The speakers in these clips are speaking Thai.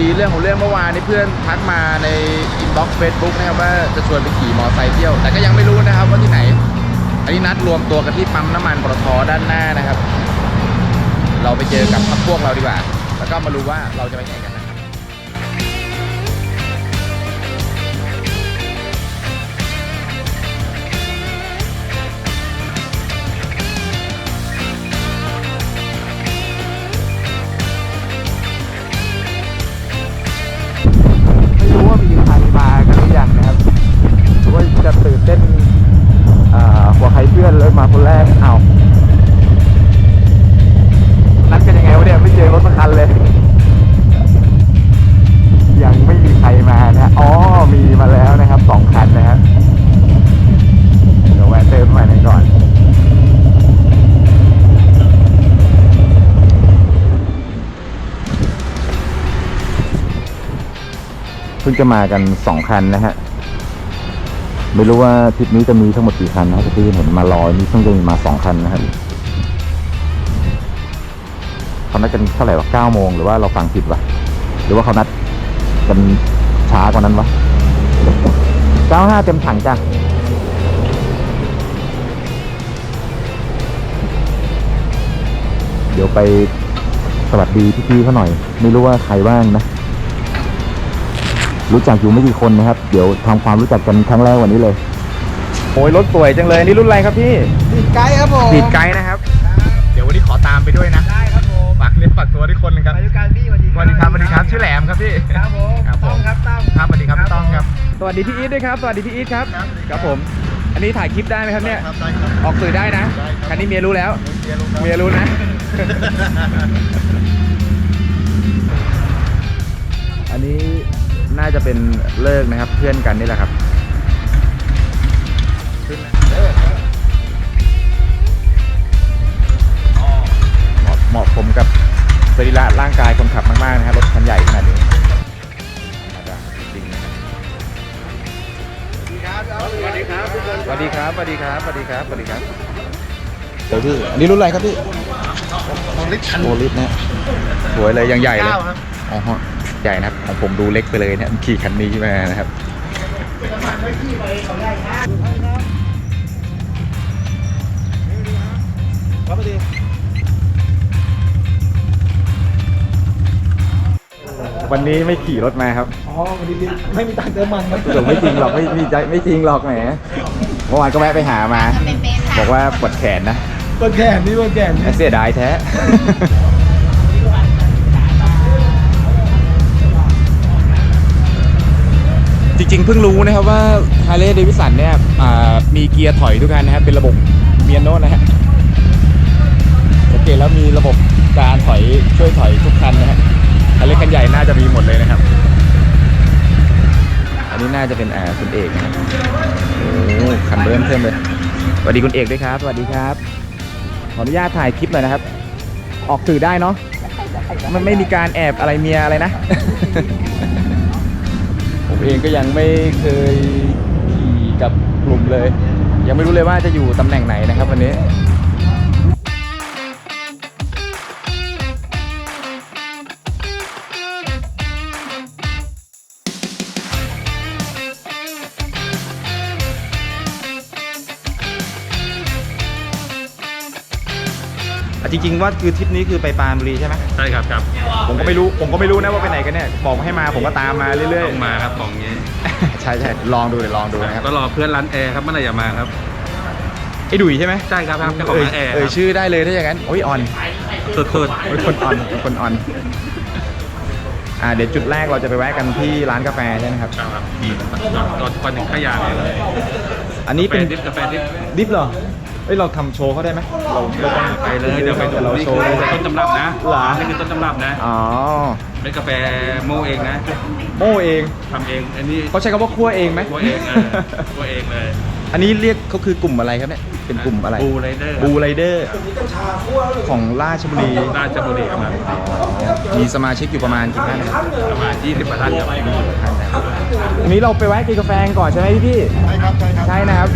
ดีเรื่องของเรื่องเมื่อวานนี้เพื่อนทักมาในอินบ็อกซ์เฟซบุ๊กนะครับว่าจะชวนไปขี่มอเตอร์ไซค์เที่ยว แต่ก็ยังไม่รู้นะครับว่าที่ไหน อันนี้นัดรวมตัวกันที่ปั๊มน้ำมันปตทด้านหน้านะครับ เราไปเจอกับพรรคพวกเราดีกว่า แล้วก็มารู้ว่าเราจะไปไหนกันนะึ่งจะมากันสองคันนะฮะ ไม่รู้ว่าทริปนี้จะมีทั้งหมดกี่คันนะครับที่เห็นมารอนี่เพิ่งจะมีมาสองคันนะครับเขานัดกันเท่าไหร่วะเก้าโมงหรือว่าเราฟังผิดวะหรือว่าเขานัดกันช้ากว่านั้นวะเก้าห้าเต็มถังจ้ะเดี๋ยวไปสวัสดีพี่ๆเขาหน่อย ไม่รู้ว่าใครบ้างนะ รู้จักอยู่ไม่กี่คนนะครับ เดี๋ยวทำความรู้จักกันครั้งแรกวันนี้เลย โอ้ยรถสวยจังเลยนี่รุ่นอะไรครับพี่ติดไกด์ครับผมบีดไกด์นะครับ เดี๋ยววันนี้ขอตามไปด้วยนะได้ครับผมฝากเรียกฝากตัวด้วยคนหนึงครับอายุการพี่สวัสดีสวัสดีครับสวัสดีครับชื่อแหลมครับพี่ ครับผมครับผมต้องครับต้องครับสวัสดีครับพี่ต้องครับ สวัสดีพี่อีทด้วยครับสวัสดีพี่อีทครับ ครับผม อันนี้ถ่ายคลิปได้ไหมครับเนี่ย ครับได้ครับ ออกสื่อได้นะได้ครับ คันนี้เมียรู้แล้วเรียนลงครับ เมียรู้นะ อันนี้ น่าจะเป็นเลิกนะครับ เพื่อนกันนี่แหละครับเหมาะเหมาะผมกับสรีระร่างกายคนขับมาก ๆ นะครับรถคันใหญ่ขนาดนี้ธรรมดาจริงๆนะครับสวัสดีครับทุกคนสวัสดีครับสวัสดีครับสวัสดีครับสวัสดีครับเดี๋ยวพี่อันนี้รุ่นอะไรครับพี่ของลิชันโอลิสนะสวยเลยยังใหญ่เลยเก้าครับอ๋อฮะ ใหญ่นะครับ ของผมดูเล็กไปเลยเนี่ยขี่คันนี้มานะครับครับพอดีวันนี้ไม่ขี่รถมาครับ อ๋อวันนี้ไม่มีตังค์เติมมันครับสรุปไม่จริงหรอกไม่ไม่ใจไม่จริงหรอกแหมเมื่อวานก็แวะไปหามา บอกว่าปวดแขนนะบนแขนนี่บนแขนนี่เสียดายแท้ พิ่งรู้นะครับว่า h a r l e y d a v i d s o n เนี่ยมีเกียร์ถอยทุกคันนะครับเป็นระบบเมียโนนะฮะโอเคแล้วมีระบบการถอยช่วยถอยทุกคันนะฮะคันเล็กคันใหญ่น่าจะมีหมดเลยนะครับ อันนี้น่าจะเป็นอ่าคุณเอกนะครับโอ้คันเริ่มเทิมเลยสวัสดีคุณเอกด้วยครับสวัสดีครับ ขออนุญาตถ่ายคลิปหน่อยนะครับ ออกสื่อได้เนาะมันไม่มีการแอบอะไรเมียอะไรนะ เองก็ยังไม่เคยขี่กับกลุ่มเลย ยังไม่รู้เลยว่าจะอยู่ตำแหน่งไหนนะครับวันนี้ จริงๆว่าคือทริปนี้คือไปปรานบุรีใช่ไหมใช่ครับครับผมก็ไม่รู้ผมก็ไม่รู้นะว่าไปไหนกันเนี่ยบอกให้มาผมก็ตามมาเรื่อยต้องมาครับของนี้ๆ ใช่ใช่ลองดูเดี๋ยวลองดูนะครับก็รอเพื่อนร้านแอร์ครับเมื่อไหร่จะมาครับไอ้ดุยใช่ไหมใช่ครับครับเจ้าของเอ่ยร้านแอร์เอ่ยชื่อได้เลยถ้าอย่างนั้นโอ้ยออนสุดสุดเป็นคนออนเป็นคนออนอ่าเดี๋ยวจุดแรกเราจะไปแวะกันที่ร้านกาแฟใช่ไหมครับครับครับขี่ก่อนก่อนถึงขยะเลยอันนี้กาแฟเป็นดิบกาแฟดิบดิฟเหรอเอ้ยเราทำโชว์เขาได้ไหมเราเราต้องไปเลยเดี๋ยวไปดูเรานี่โชคือว์ได้ไหมต้นตำรับนะเหรอ นี่คือต้นตำรับนะ อ๋อเป็นกาแฟโม่เองนะโม่เองทำเองอันนี้เขาใช้คำว่าคั่วเองไหม ตัวเองเออตัวเองเลยอันนี้เรียกเขาคือกลุ่มอะไรครับเนี่ยเป็นกลุ่มอะไรบูไรเดอร์บูไรเดอร์ของราชบุรีราชบุรีครับมีสมาชิกอยู่ประมาณกี่ท่านนะครับประมาณ20กว่าท่านครับวันนี้เราไปแวะกินกาแฟกันก่อนใช่ไหมพี่พี่ใช่ครับใช่ครับใช่นะครับ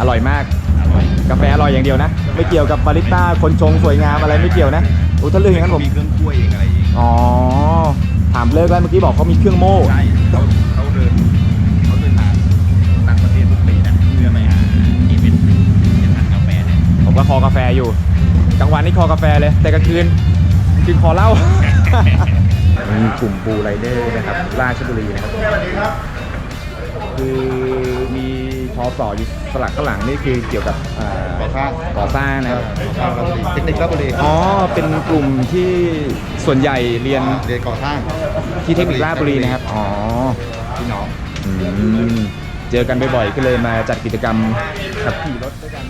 อร่อยมาก อร่อยกาแฟอร่อยอย่างเดียวนะ ไม่เกี่ยวกับบาริสต้าคนชงสวยงามอะไรไม่เกี่ยวนะโอ้ถ้าเรื่องอย่างนั้นผม มีเครื่องกล้วยเองอะไรเองอ๋อ ถามเลิกแล้วเมื่อกี้บอกเขามีเครื่องโม่ ใช่เขาเขาเดินเขาเดินทางต่างประเทศทุกปีนะเพื่อไปหาอีเวนต์ที่ทานกาแฟเนี่ยผมก็คอกาแฟอยู่ กลางวันนี่คอกาแฟเลย แต่กลางคืนกินคอเหล้า มีกลุ่มบูไรเดอร์นะครับ ราชบุรีนะครับสวัสดีครับคือมี ชอสออยู่สลักข้างหลังนี่คือเกี่ยวกับอ่าก่อสร้างก่อสร้างนะครับชาวราชบุรีเทคนิคราชบุรีอ๋อเป็นกลุ่มที่ส่วนใหญ่เรียนเรียนก่อสร้างที่เทคนิคราชบุรีนะครับอ๋อพี่น้องอืมเจอกันบ่อยๆก็เลยมาจัดกิจกรรมขับขี่รถด้วยกัน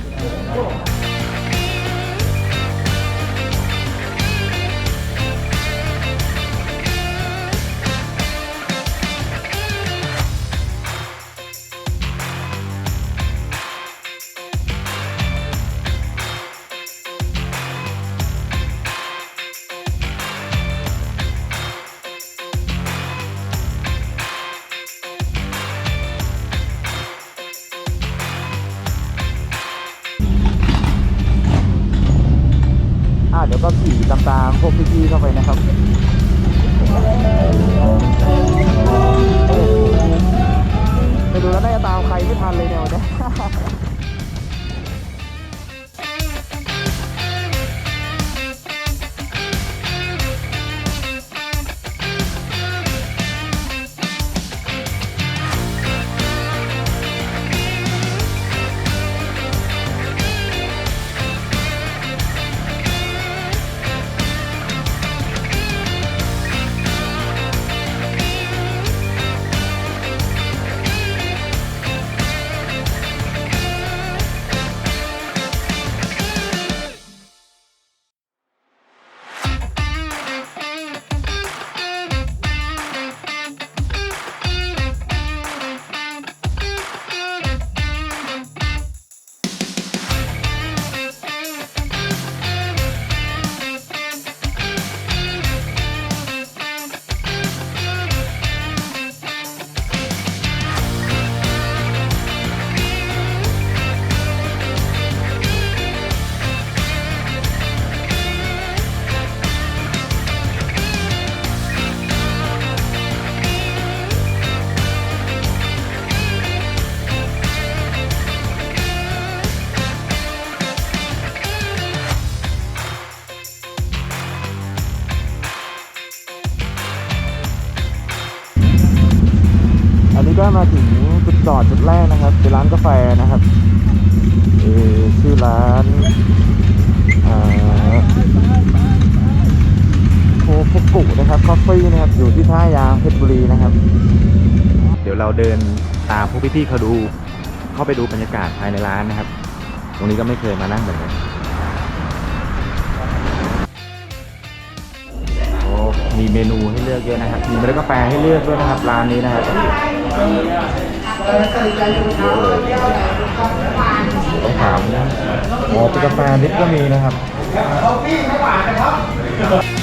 ตามพวกพี่ๆเข้าไปนะครับไปดูแล้วน่าจะตามใครไม่ทันเลยเนี่ยวันนี้ คอฟฟี่นะครับ อยู่ที่ท่ายางเพชรบุรีนะครับ เดี๋ยวเราเดินตามพวกพี่ๆเขาดู เข้าไปดูบรรยากาศภายในร้านนะครับ ตรงนี้ก็ไม่เคยมานั่งแบบนี้โอ้มีเมนูให้เลือกเยอะนะครับ มีเมล็ดกาแฟให้เลือกด้วยนะครับ ร้านนี้นะครับต้องถามนะอ๋อเป็นกาแฟนิดก็มีนะครับครับ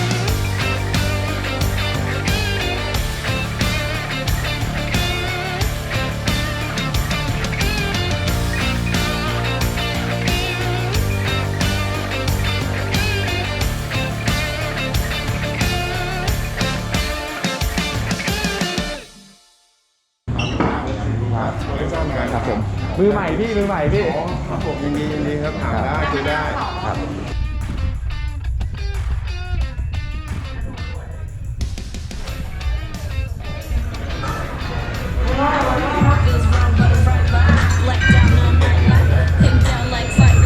มมือใหม่พี่มือใหม่พี่ครับผมยินดียินดีครับถามได้คุยได้ ครับ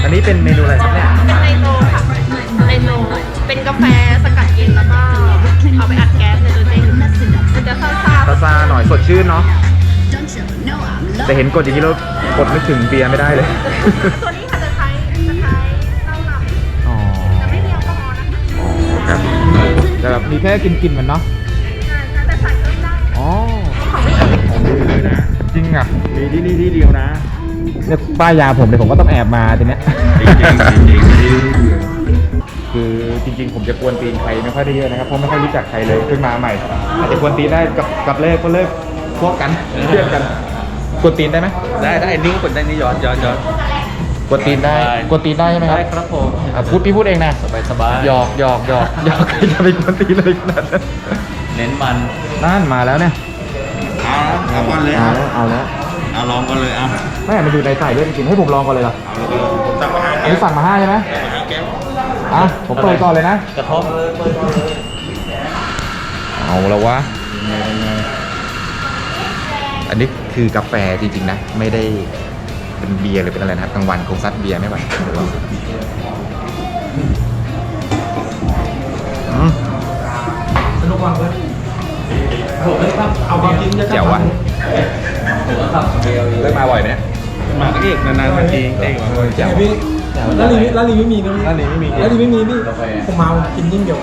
อันนี้เป็นเมนูอะไรครับเนี่ย เป็นไนโตรค่ะไนโตรเป็นกาแฟสกัดเย็นแล้วก็เอาไปอัดแก๊สไนโตรเจนมันจะซ่าซาซาหน่อยสดชื่นเนาะ แต่เห็นกดอย่างนี้แล้วกดไม่ถึงเบียร์ไม่ได้เลยๆตัวนี้ค่ะจะใช้จะใช้เหล้าลำอ๋อจะไม่มีแอลกอฮอล์นะคะครับแต่แบบมีแค่กินกินๆมันเนาะใช่แต่ใส่เพิ่มได้อ๋อ ของไม่เอ่ยของดีเลยนะ จริงอะมีที่นี่ที่เดียวนะ เนี่ยป้ายยาผมเลยผมก็ต้องแอบมาทีเนี้ย จริงจริงจริงคือจริงๆ ผมจะกวนตีนใครไม่ค่อยได้เยอะนะครับเพราะไม่ค่อยรู้จักใครเลยเพิ่งมาใหม่ อาจจะกวนตีนได้กับกับเลิกก็เลิกพวกกันเพื่อนกัน กดตีนได้ไหมได้ได้นิ้วกดได้นี่ย้อนย้อนย้อน กดตีนได้ได้ กดตีนได้ใช่ไหมครับได้ครับผมอะพูดพี่พูดเองนะสบายสบายหยอกหยอกหยอกหยอกใครจะไปกดตีนอะไรขนาดนั้นเน้นมันนั่นมาแล้วเนี่ยเอาเอาก่อนเลยเอาเอาแล้วเอาแล้วเอาลองก่อนเลยเอาไม่มันอยู่ในใส่ด้วยจริงๆให้ผมลองก่อนเลยเหรอเอาเลยผมสั่งมาห้าอันแก้วนี้สั่งมาห้าใช่ไหมมาห้าแก้วอะผมเปิดก่อนเลยนะ กระท่อมเอาแล้ววะ อันนี้ คือกาแฟจริงๆนะ ไม่ได้เป็นเบียร์หรือเป็นอะไรนะครับกลางวันคงซัดเบียร์ไม่ไหวเดี๋ยวลองอืมสนุกมากเลยผมเลยครับเอาความจริงจะแจ๋ววะเลิกมาบ่อยไหมเนี่ยมาก็เอกนานๆมาทีเองมาแจ๋วพี่ร้านนี้ร้านนี้ไม่มีนะพี่ร้านนี้ไม่มีร้านนี้ไม่มีพี่ผมมาผมกินยิ่งเดียว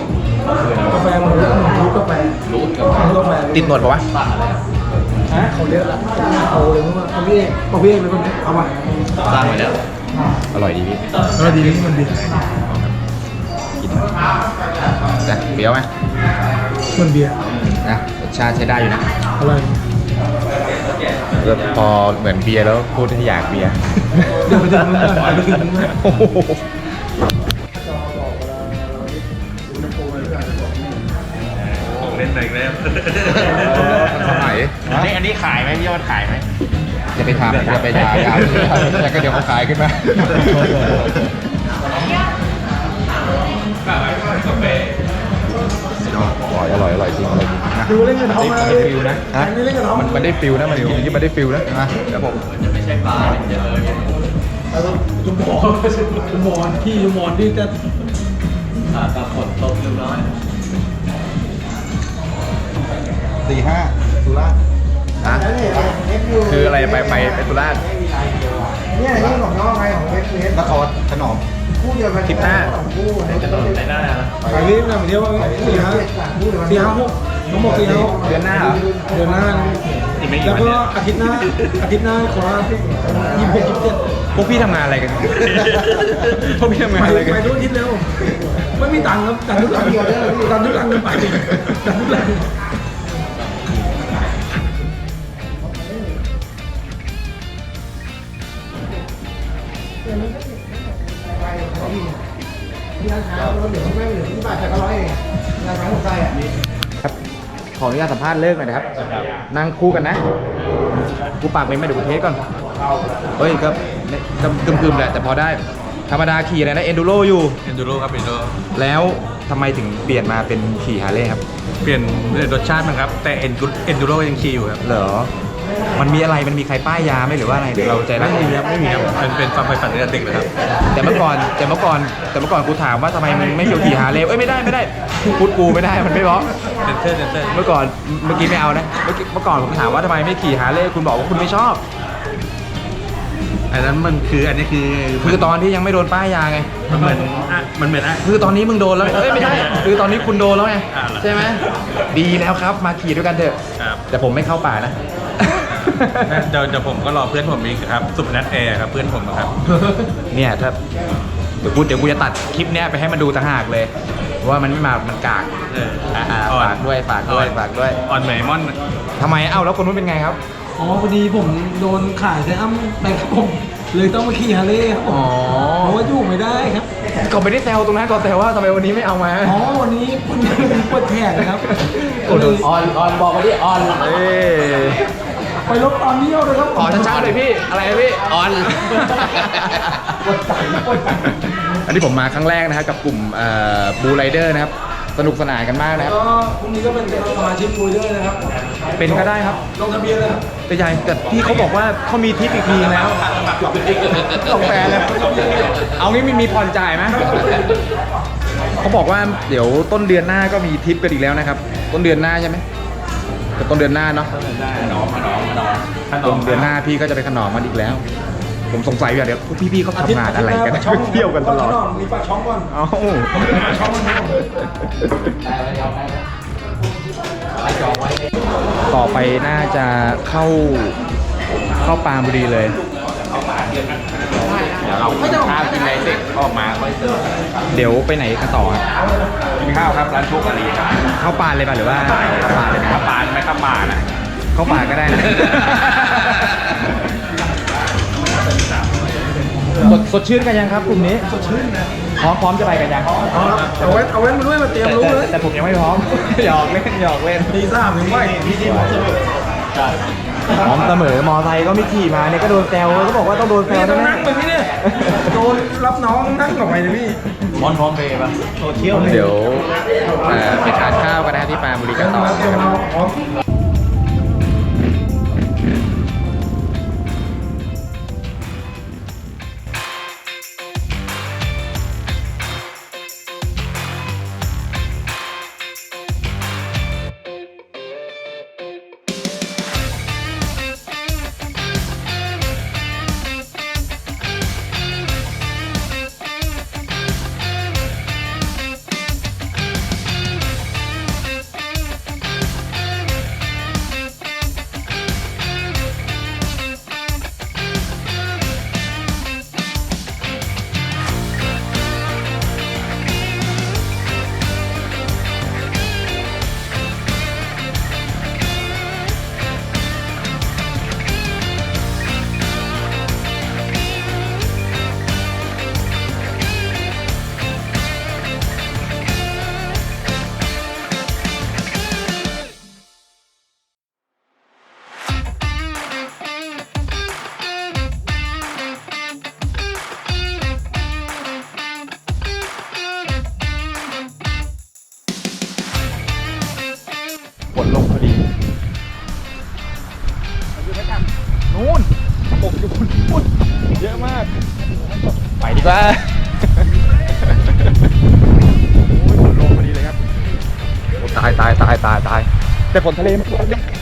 กาแฟมันรู้รู้กาแฟรู้กาแฟติดหนวดปะวะฮะ เขาเรียกเอาเลยว่าเขาพี่เอกเขาพี่เอกเป็นคนนี้เอามาสร้างไว้แล้ว อร่อยดีพี่เออดีนี่มันดีกินนะเปรี้ยวไหมมันเบียร์นะรสชาติใช้ได้อยู่นะอะไรแล้วพอเหมือนเบียร์แล้วพูดให้อยากเบียร์เดี๋ยวไปถึงนู้นเลยไปถึงนู้นเลยโอ้โหของเล่นอะไรแล้วทำไหน อันนี้อันนี้ขายไหมพี่ยอดขายไหมจะไปทำจะไปด่ายาวแล้วก็เดี๋ยวเขาขายขึ้นมา อร่อยอร่อยอร่อยจริงอร่อยจริงนะดูเล่นกันท้องมามันได้ฟิลนะฮะเล่นกันท้องมันมันได้ฟิลนะมันที่มันได้ฟิลนะนะเดี๋ยวผมจุ่มบอลจุ่มบอลที่จุ่มบอลที่จะสี่ห้า สุราษฎร์ฮะคืออะไรไปไปไปสุราษฎร์เนี่ยนี่ของน้องไงของเวสเวสนครขนมคู่เดียวกันคลิปหน้าคู่นะจะโดนใส่หน้านะไปนี่นะเดียวว่าสี่ห้าสี่ห้าหกทั้งหมดสี่ห้าหกเดือนหน้าเหรอเดือนหน้าอีกไม่กี่แล้ววันก็เนี่ยอาทิตย์หน้าอาทิตย์หน้าขอยี่สิบหกยี่สิบเจ็ดพวกพี่ทำงานอะไรกันพวกพี่ทำงานไปอะไรกันไปทุกอาทิตย์แล้วไม่มีตังค์ครับตังค์ทุกตังค์ตังค์ทุกตังค์ไปตังค์ทุกตังค์ ครับ ขออนุญาตสัมภาษณ์เลิกหน่อยนะครับ นั่งคู่กันนะ กูปากเป็นไม่เดูเทสก่อน เฮ้ยก็เนี่ยกึมๆแหละแต่พอได้ ธรรมดาขี่อะไรนะเอนดูโรอยู่ เอนดูโรครับเอนดูโรแล้วทำไมถึงเปลี่ยนมาเป็นขี่ฮาร์เลย์ครับ เปลี่ยนรสชาติมันครับ แต่เอนดูเอนดูโรยังขี่อยู่ครับ เหรอ มันมีอะไรมันมีใครป้ายยาไหมหรือว่าอะไรหรือเราใจรัก ไม่มีครับไม่มีครับเป็นเป็นความใฝ่ฝันตั้งแต่เด็กเลยครับ แต่เมื่อก่อนแต่เมื่อก่อนแต่เมื่อก่อนกูถามว่าทำไมมึงไม่เกี่ยวขี่ฮาร์เลย์เอ้ยไม่ได้ไม่ได้พูดกูไม่ได้มันไม่เพราะเซนเซอร์เซนเซอร์เมื่อก่อนเมื่อกี้ไม่เอานะเมื่อกี้เมื่อก่อนผมถามว่าทำไมไม่ขี่ฮาร์เลย์คุณบอกว่าคุณไม่ชอบอันนั้นมันคืออันนี้คือคือตอนที่ยังไม่โดนป้ายยาไง มันเหมือนอะมันเหมือนอะ คือตอนนี้มึงโดนแล้วเอ้ยไม่ใช่คือตอนนี้คุณโดนแล้วไงอ่าเหรอใช่ไหมดีแล้วครับมาขี่ด้วยกันเถอะ ครับ แต่ผมไม่เข้าป่านะ เดี๋ยวเดี๋ยวผมก็รอเพื่อนผมอีกครับ สุพนัทแอร์ครับเพื่อนผมนะครับ เนี่ยถ้าเดี๋ยวกูเดี๋ยวกูจะตัดคลิปเนี้ยไปให้มันดูต่างหากเลย ว่ามันไม่มา มันกากเอออ่าอ่อน ฝากด้วยฝากด้วยฝากด้วยออนไหมมอน ทำไมเอ้าแล้วคนนู้นเป็นไงครับ อ๋อพอดีผมโดนขายไซอัมไปครับผม เลยต้องมาขี่ฮาร์เลย์ครับผมอ๋อเพราะว่าอยู่ไม่ได้ครับ ก็ไม่ได้แซวตรงนั้นก็แต่ว่าทำไมวันนี้ไม่เอามาอ๋อวันนี้คุณปวดแขนนะครับกดออนออนบอกมาดิออน เอ้ย ไปลบตอนนี้เอาเลยครับขอช้าๆเลยพี่ อะไรนะพี่ ออน ปวดใจปวดใจอันนี้ผมมาครั้งแรกนะครับกับกลุ่มบูไรเดอร์นะครับ สนุกสนานกันมากนะครับ ก็พรุ่งนี้ก็เป็นสมาชิกคุยด้วยนะครับเป็นก็ได้ครับ ลงทะเบียนเลยครับแต่ใหญ่แต่พี่เขาบอกว่าเขามีทิปอีกทีแล้วสองแฟนแล้วเอางี้มีมีผ่อนจ่ายไหมเขาบอกว่าเดี๋ยวต้นเดือนหน้าก็มีทิปกันอีกแล้วนะครับ ต้นเดือนหน้าใช่ไหม แต่ต้นเดือนหน้าเนาะน้องมาน้องมาน้องขนต้มนเดือนหน้าพี่ก็จะไปขนอมมันอีกแล้ว ผมสงสัยอยู่อย่างเดี๋ยวพวกพี่ๆเขาทำงานอะไรกันอาทิตย์หาเที่ยวกันตลอดมีปากช่องก่อนเอ้าปากช่องก่อนครับต่อไปน่าจะเข้าเข้าปรามบุรีเลย เดี๋ยวเรากินข้าวกินอะไรเสร็จก็ออกมาค่อยเสิร์ฟเดี๋ยวไปไหนกันต่อครับกินข้าวครับร้านโชคการีครับเข้าปานเลยป่ะหรือว่าข้าปานเลยนะข้าวปานไหมข้าวปานอะเข้าปานก็ได้นะสดสดชื่นกันยังครับกลุ่มนี้สดชื่นนะพร้อมพร้อมจะไปกันยังพร้อมเอาเว้นเอาเว้นมาด้วยมาเตรียมรู้เลยแต่ผมยังไม่พร้อมหยอกเล่นหยอกเล่นดีทราบหรือไม่พี่ที่ผมสจ้า พร้อมเสมอมอไซค์ก็ไม่ขี่มาเนี่ยก็โดนแซวก็บอกว่าต้องโดนแซนี่วต้องแน่นั่งแบบนี้เนี่ยโดนรับน้องนั่งออกไปเลยพี่มอนพร้อมเบย์ป่ะโซเชียลเดี๋ยวเอ่อไปทานข้าวกันนะที่ปราบุรีกันต่อเดี๋ยวเรา แต่ฝนทะเลมันยังส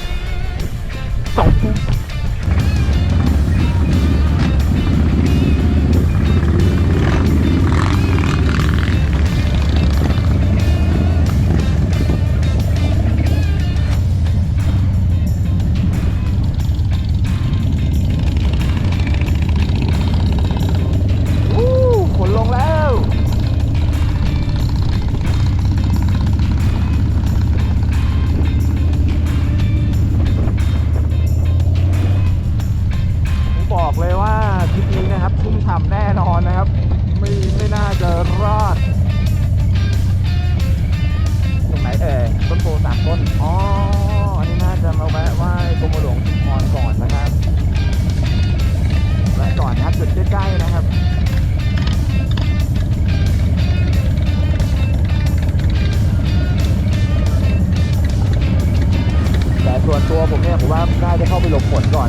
ตัวผมเนี่ยผมว่าน่าจะเข้าไปหลบฝนก่อน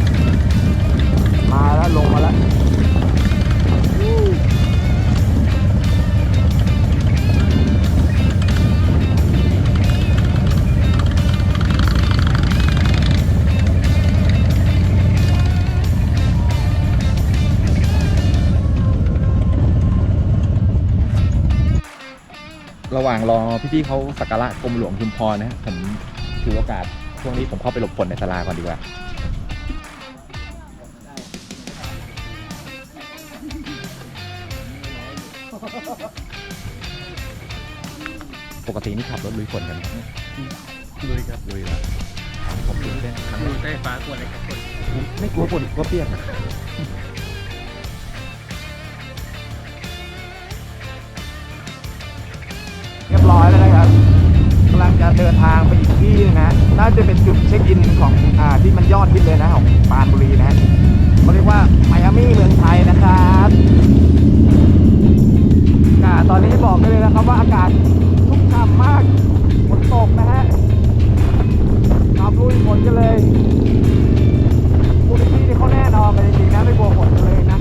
มาแล้วลงมาแล้วระหว่างรอพี่ๆเขาสักการะกรมหลวงชุมพรนะฮะผมถือโอกาส ช่วงนี้ผมเข้าไปหลบฝนในศาลาก่อนดีกว่าปกตินี่ขับรถลุยฝนกันไหมลุยครับลุยแล้วผมลุยได้ครั้งดูแรกใต้ฟ้ากลัวอะไรกับคนไม่กลัวฝนกลัวเปียกอะ เดินทางไปอีกที่นึงนะน่าจะเป็นจุดเช็คอินของอ่าที่มันยอดฮิตเลยนะของปรานบุรีนะเขาเรียกว่าไมอามี่เมืองไทยนะครับอ่าตอนนี้บอกได้เลยนะครับว่าอากาศชุ่มฉ่ำมากฝนตกนะฮะขับลุยฝนกันเลยพวกพี่นี่เขาแน่นอนกันจริงๆนะไม่กลัวฝนเลยนะ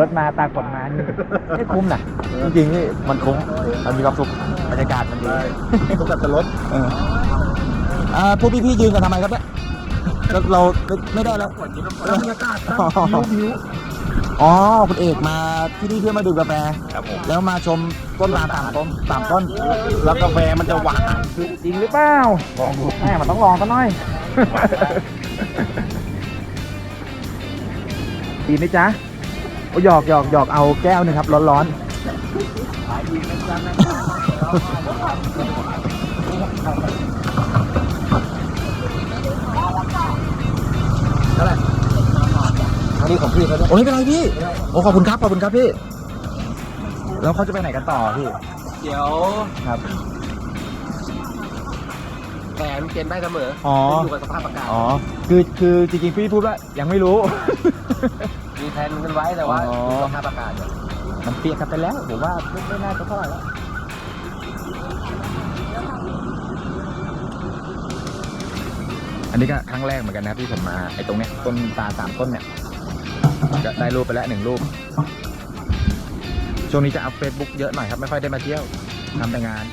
รถมาตากฝนมานี่ไม่คุ้มนะจริงๆนี่มันคุ้มมันมีความสุขบรรยากาศมันดีต้องกับจะรถเอออ่าพวกพี่ๆยืนกันทำไมครับเนี่ยเราเราไม่ได้แล้วบรรยากาศอ๋อคุณเอกมาที่นี่เพื่อมาดื่มกาแฟครับผมแล้วมาชมต้นตาลสามต้นสามต้น แล้วกาแฟมันจะหวานจริงหรือเปล่าลองดูแม่มันต้องลองซะหน่อยดีไหมจ๊ะโอ้ หยอกหยอกหยอกเอาแก้วหนึงครับ ร้อนๆเท่าไหร่อันนี้ของพี่เขาด้วยโอ้ยไม่เป็นไรพี่ โอ้ขอบคุณครับ ขอบคุณครับพี่ แล้วเขาจะไปไหนกันต่อพี่ เดี๋ยวครับแผนเปลี่ยนได้เสมออ๋อขึ้นอยู่กับสภาพอากาศ อ๋อ คือ คือ จริงๆ พี่พูดว่า ยังไม่รู้มีแผ นกันไว้แต่ว่าอ๋อดูสภาพอากาศอยู่มันเปียกกันไปแล้วผมว่าไม่ไม่น่าจะเท่าไหร่แล้วอันนี้ก็ครั้งแรกเหมือนกันนะครับที่ผมมาไอ้ตรงเนี้ยต้นตาลสามต้นเนี่ยก็ได้รูปไปแล้วหนึ่งรูปช่วงนี้จะอัพเฟซบุ๊กเยอะหน่อยครับ ไม่ค่อยได้มาเที่ยวทำแต่งาน